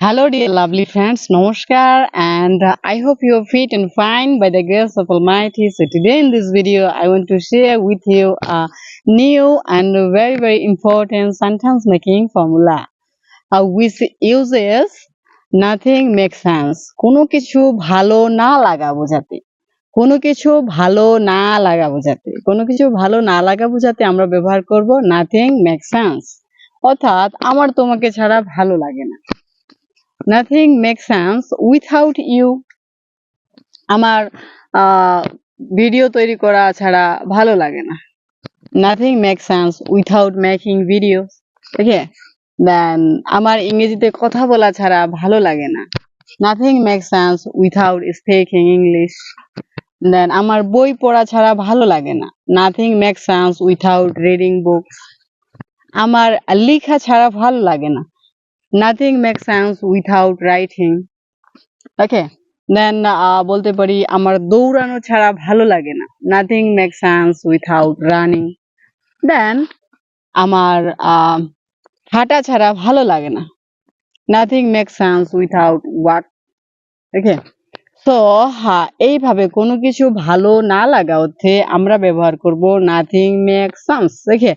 Hello, dear lovely friends. Namaskar, and uh, I hope you are fit and fine by the grace of Almighty. So, today in this video, I want to share with you a new and very, very important sentence making formula uh, which uses nothing makes sense. কোনো কিছু ভালো না লাগা বোঝাতে কোনো কিছু ভালো না লাগা বোঝাতে কোনো কিছু ভালো না লাগা বোঝাতে আমরা ব্যবহার করব নাথিং মেক সেন্স অর্থাৎ আমার তোমাকে ছাড়া ভালো লাগে না nothing make sense without you আমার ভিডিও তৈরি করা ছাড়া ভালো লাগে না। Nothing make sense without making video okay then আমার ইংরেজিতে কথা বলা ছাড়া ভালো লাগে না। Nothing make sense without speaking English then আমার বই পড়া ছাড়া ভালো লাগে না। Nothing make sense without reading books আমার লেখা ছাড়া ভালো লাগে না। Nothing make sense without writing okay then বলতে পারি আমার দৌড়ানো ছাড়া ভালো লাগে না। Nothing make sense without running then আমার হাঁটা ছাড়া ভালো লাগে না। Nothing make sense without walk okay তো হ্যাঁ এইভাবে কোনো কিছু ভালো না লাগা অর্থে আমরা ব্যবহার করব nothing make sense okay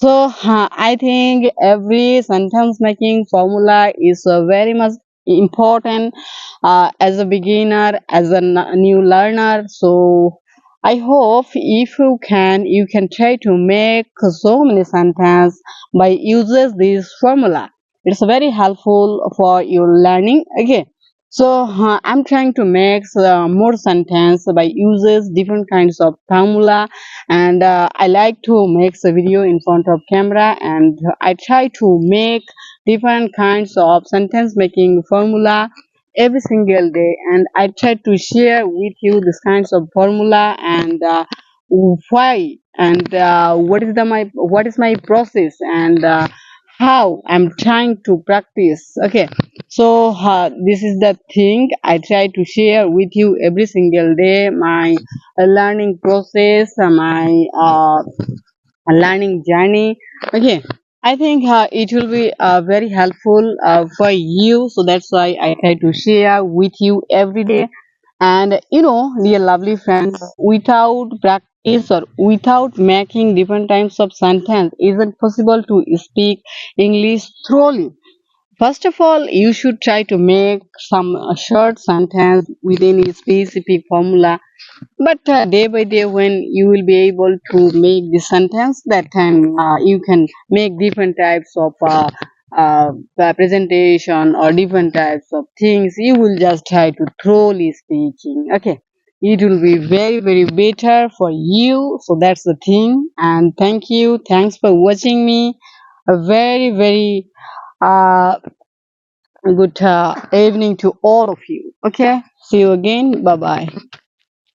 So I think every sentence making formula is uh, very much important uh, as a beginner, as a new learner. So I hope if you can, you can try to make so many sentences by uses this formula. It's very helpful for your learning. Okay. So uh, I'm trying to make uh, more sentence by uses different kinds of formula and uh, I like to make the video in front of camera and I try to make different kinds of sentence making formula every single day and I try to share with you these kinds of formula and uh, why and uh, what is the my what is my process and uh, how I'm trying to practice okay so uh, this is the thing I try to share with you every single day my uh, learning process, uh, my learning journey. Okay, I think uh, it will be uh, very helpful uh, for you. So that's why I try to share with you every day. And you know, dear lovely friends, without practice or without making different types of sentence, isn't possible to speak English thoroughly. First of all, you should try to make some uh, short sentence within a specific formula. But uh, day by day, when you will be able to make the sentence, that time uh, you can make different types of uh, uh, presentation or different types of things. You will just try to thoroughly speaking. Okay, it will be very very better for you. So that's the thing. And thank you. Thanks for watching me. A very very uh, good uh, evening to all of you. Okay, see you again. Bye bye.